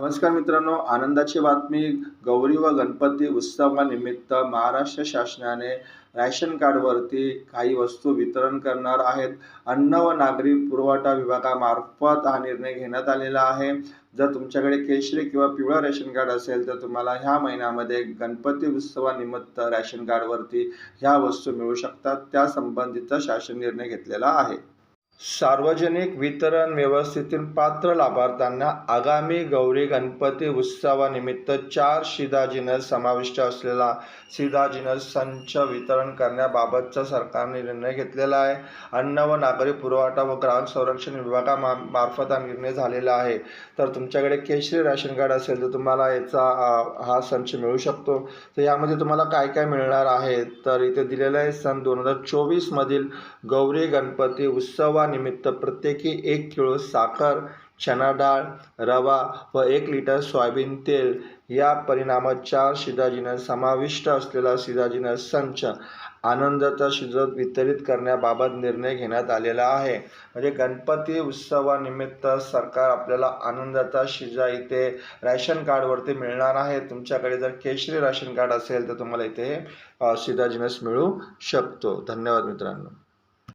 नमस्कार मित्रांनो आनंदाची बातमी गौरी व गणपती उत्सवानिमित्त महाराष्ट्र शासनाने रॅशन कार्डवरती काही वस्तू वितरण करणार आहेत. अन्न व नागरी पुरवठा विभागामार्फत हा निर्णय घेण्यात आलेला आहे. जर तुमच्याकडे केशरी किंवा पिवळं रेशन कार्ड असेल तर तुम्हाला ह्या महिन्यामध्ये गणपती उत्सवानिमित्त रॅशन कार्डवरती ह्या वस्तू मिळू शकतात. त्या संबंधीचा शासन निर्णय घेतलेला आहे. सार्वजनिक वितरण व्यवस्थेतील पात्र लाभार्थ्यांना आगामी गौरी गणपती उत्सवानिमित्त चार शिधाजिनस समाविष्ट असलेला शिधाजिनस संच वितरण करण्याबाबतचा सरकारने निर्णय घेतलेला आहे. अन्न व नागरी पुरवठा व ग्राहक संरक्षण विभागामा मार्फत हा निर्णय झालेला आहे. तर तुमच्याकडे केशरी रॅशन कार्ड असेल तर तुम्हाला याचा हा संच मिळू शकतो. तर यामध्ये तुम्हाला काय काय मिळणार आहे? तर इथे दिलेलं आहे सन दोन हजार चोवीसमधील गौरी गणपती उत्सवा उत्सवानिमित्त प्रत्येकी एक किलो साखर चना डाळ रवा व एक लिटर सोयाबीन तेल या परिणामात चार शिधाजिनस समाविष्ट असलेला शिधाजिनस संच आनंदाचा शिजत वितरित करण्याबाबत निर्णय घेण्यात आलेला आहे. म्हणजे गणपती उत्सवानिमित्त सरकार आपल्याला आनंदाचा शिजा इथे रॅशन कार्डवरती मिळणार आहे. तुमच्याकडे जर केशरी रॅशन कार्ड असेल तर तुम्हाला इथे अ, मिळू शकतो. धन्यवाद मित्रांनो.